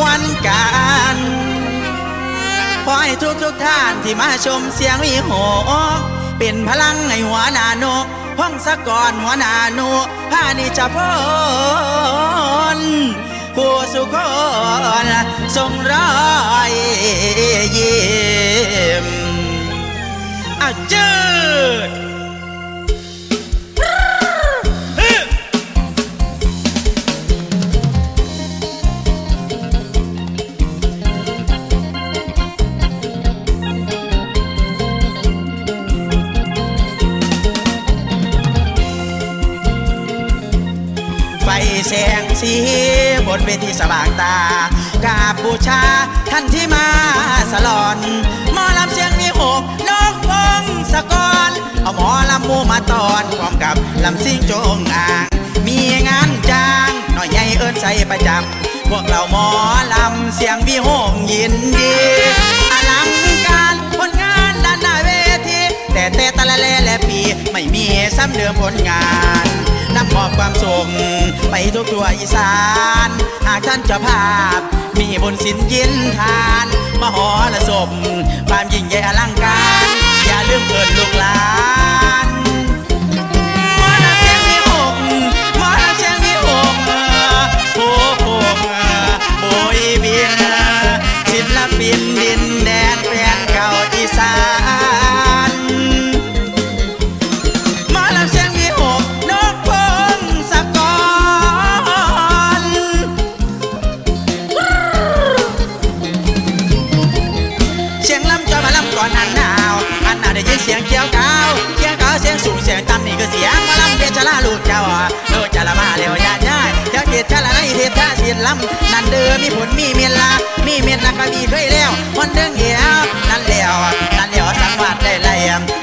มวนกันขอให้ทุกทุกท่านที่มาชมเสียงวิโหเป็นพลังในหัวหน้านกห้องสะกอนหัวหน้าหนุพานิจพรผู้สุคนทรงรอยยิ้มอาจืด สงสีบนเวทีสว่างตากราบบูชาท่านที่มาสลอน หมอลำเสียงมีหกนกวงสะกอนเอาหมอลำมูมาตอนพร้อมกับลำซิ่งโจงอ่าง มีงานจ้างหน่อยใหญ่เอิ้นใส่ประจำพวกเราหมอลำเสียงวิโหงยินดีอลังการผลงานด้านหน้าเวทีแต่แต่ตะละเลและปีไม่มีซ้ำเดิมผลงาน อบความสุขไปทุกตัวอีสาน หากท่านเจ้าภาพ มีบุญสินยินทาน มหรสพความยิ่งใหญ่อลังการ อย่าลืมเอินลูกหลานมอลำเสียงวิหกมอลำเสียงวิหกโอ้โหโบยบินศิ ยวก้าวเกี่ยวก้าเสียงสูงเสียงต่ำนี่คือเสียงมาลำเพชรชลาลูกเจ้าเออจะละมาเร็วญาติญาติเดี๋ยเกียรติชลาในเทศท่าเสียนลำนั่นเดือมีผลมีเมียนลามีเมียนลาก็มีเคยแล้ววันเดิงเหี่ยวนั่นแล้วนั่นแล้วสังวัดได้เลย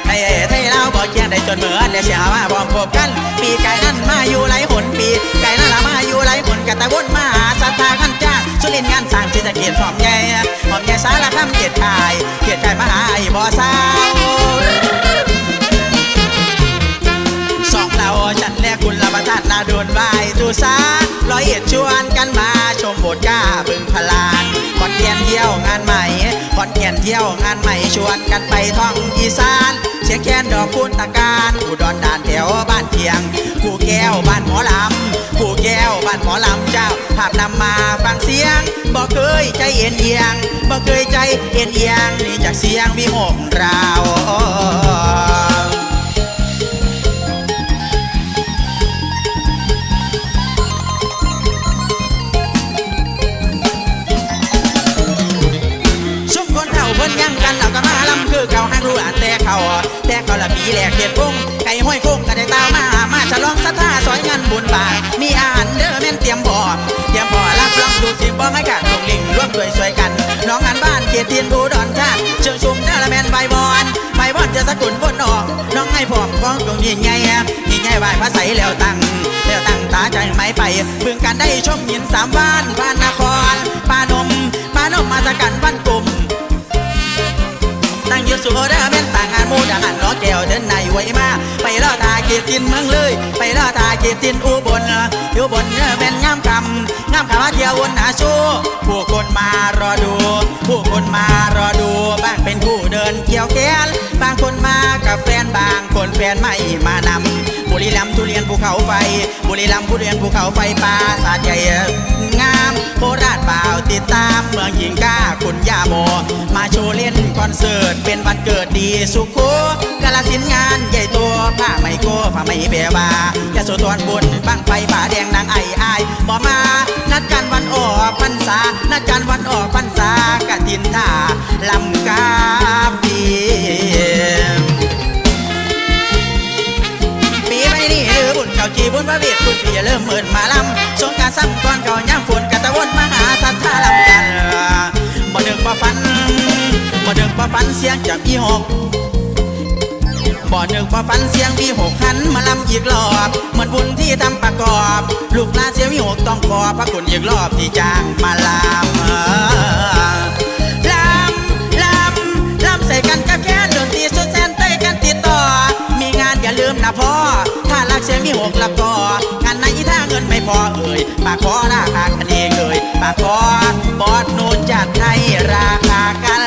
ไอ้ไทยเราบอกเกียงได้จนเหมือนเลยเสียว่าพร้อมพบกัน ปีไก่นั้นมาอยู่หลายหนปีไก่นั้นละมาอยู่หลายหนกันตะวนมาหาสัทธากันจ้าสุรินทร์งานสร้างที่จะเกียรติหอมใหญ่หอมใหญ่สารคำเกียรติชายเกียรติชายมหาไอ้บ่อสาว ทานนาโดนไหวตูสาร้อยเอ็ดชวนกันมาชมโบสถ์ก้าบึงพลานขอนเทียนเที่ยวงานใหม่ขอนเทียนเที่ยวงานใหม่ชวนกันไปท่องอีสานเสียงแคนดอกคูณตะการอุดรด่านแถวบ้านเทียง กูแก้วบ้านหมอลำกูแก้วบ้านหมอลำเจ้าภาพนำมาฟังเสียงบอกเคยใจเอ็นเอียงบอกเคยใจเอ็นเอียงนี่จากเสียงวิหกราว ละปีแหลกเกียรกุ้งไก่ห้อยกุ้งก็ได้ตามา มาฉลองสัทธาซอยงานบุญบาท มีอาหารเด้อแม่นเตรียมบอมเตรียมพอรับรองดูสิบ่ไม่กัดลงลิงร่วมด้วยช่วยกัน น้องงานบ้านเกียรติทินอุดรชาติเชิงชุมเด้อละแม่นใบบอนใบบอนจะสกุลบนออก น้องให้พร้อมของตรงยิ่งใหญ่ยิ่งใหญ่ไหวพระใสแล้วตั้งแล้วตั้งตาใจไม่ไปเบิ่งกันได้ชมยินสามบ้านพานนครปานมปานมมาสกัน ไว้มา ไปล่อตาเกียรตินเมืองเลย ไปล่อตาเกียรตินอุบลอยู่บนเนื้อเป็นงามคำงามคำว่าเที่ยววนหาชูผู้คนมารอดู ผู้คนมารอดูบางเป็นผู้เดินเกี่ยวแขนบางคนมากับแฟนบางคนแฟนไม่มานำ รีรัมย์ทุเรียนภูเขาไฟ บุรีรัมย์ทุเรียนภูเขาไฟปราสาทใหญ่งามโคราชเปล่าติดตามเมืองหญิงก้าคุณย่าโม มาโชว์เล่นคอนเสิร์ตเป็นวันเกิดดีสุโขกาลสินงานใหญ่ตัวผ้าไหมโกผ้าไหมเบียบายาโสธรบุญบังไฟป่าแดงนางไอ้อายบอมา นัดกันวันออกพรรษา นัดกันวันออก ฝันเสียงจากพี่หกบ่นึกบ่ฝันเสียงพี่หกหันมาลำอีกรอบ เหมือนบุญที่ทำประกอบ ลูกหลาเสียงพี่หกต้องขอพระคุณอีกรอบที่จ้างมาลำลำลำลำใส่กันกับแค่ดนตรีสุดแสนเต้กันติดต่อ มีงานอย่าลืมนะพ่อ ถ้ารักเสียงมีหกละก็งานไหนถ้าเงินไม่พอเอ่ยปากขอราคากันเองเอ่ยปากขอบอดนูนจัดให้ราคากัน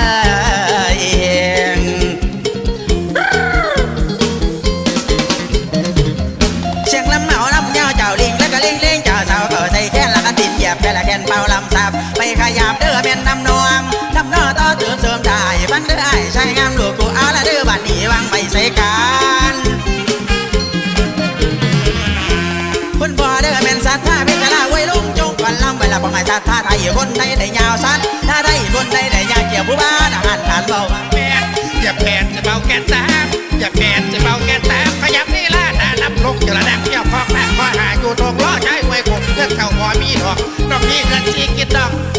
ไปขยับเด้อเป็นน้ำนองน้ำนอต่อเติมเสริมได้ฟันเด้อไอ้ใช้งามลูกกูเอาละเด้อบัดนี้วางไปใส่กันคุณพ่อเด้อเป็นสัตว์ท่าเป็นกะลาไว้ลุงจงก่อนลำไปละพ่อหมายสัตว์ท่าไทยคนไทยได้ยาวสั้นถ้าไทยคนไทยได้ยาวเกี่ยวผู้บ้านอาหารทานเบาแปดอย่าแปดจะเบาแก่ตามอย่าแปดจะเบาแก่ตามขยับนี่ล่ะนานับลกอยู่ระดับเที่ยวพอกหน้าข้อหาอยู่ตรงล้อใช้ไว้คงเพื่อนเข่าพอมีดอกน้องนี่เดือนจีกินดอก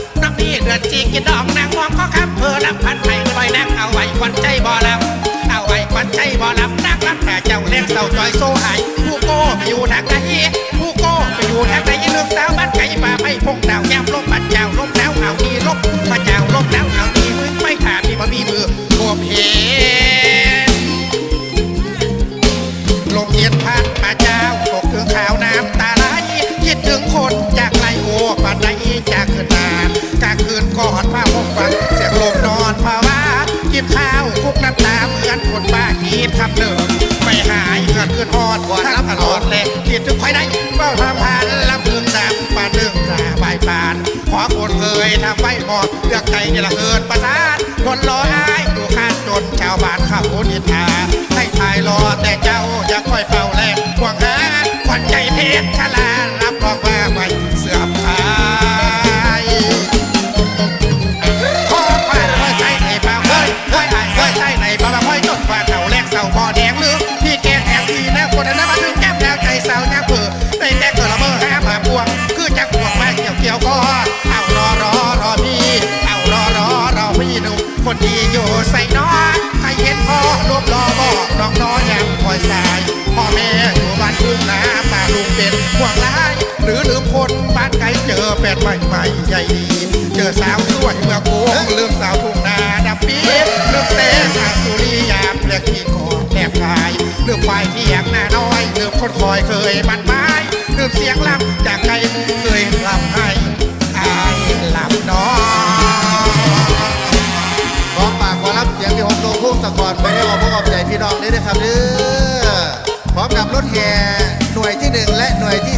าเจ้าจอยโซ่หายผู้โก้ไปอยู่ทางไหนผู้โก้ไปอยู่ทางไหนเรื่องสาวบ้านไก่ป่าไม่พงดาวแย้มลมบัดเจ้าลมหนาวเอาดีลมมาเจ้าลมหนาวเอาดีมือไม่ขาดมีบ่มีมือพวกเพลมเย็นพัดมาเจ้าตกถึงขาวน้ำตาไหลคิดถึงคนจากไรโอ้ปันไหนจากคืนนานกลางคืนกอดผ้าห่มฟังเสียงลมนอนภาวะกินข้าวคุกน้ำตาเหมือนคนบ้ากินคำเดิมไม่หาย เกิดขึ้นฮอดทั้งตลอดเลยคิดถึงใครได้เฝ้าทำพันลำพึงดำปานหนึ่งตาใบปานขอคนเคยทำไฟหมอดเลือกใจนี่ละเกินประสานคนรออายดูข้านจนชาวบ้านข้านิทาให้ทายรอแต่เจ้าอย่าค่อยเฝ้าแลกห่วงหาขวัญใจเพชรชลารับรองว่าไม่เสื่อมคลาาลุงเป็นห่วงร้าย หรือลืมคนบ้านไกลเจอแฟนใหม่ใหม่ใหญ่ดีเจอสาวสวยเมื่อโกงลืมสาวทุ่งนาดับปีลืมเต้อาสุริยาเพลงที่กอดแทบตายลืมควายที่แอบหน้าน้อยลืมคนคอยเคยมันไม้ลืมเสียงลำจากไกลมุงเคยลำให้อายลำน้อยขอฝากขอรับเสียงที่ผมลงพุ่งสะกอนไปได้ออกพวกออกใจพี่น้องนี้นะครับเด้อพร้อมกับรถแห่หน่วยที่หนึ่ง найди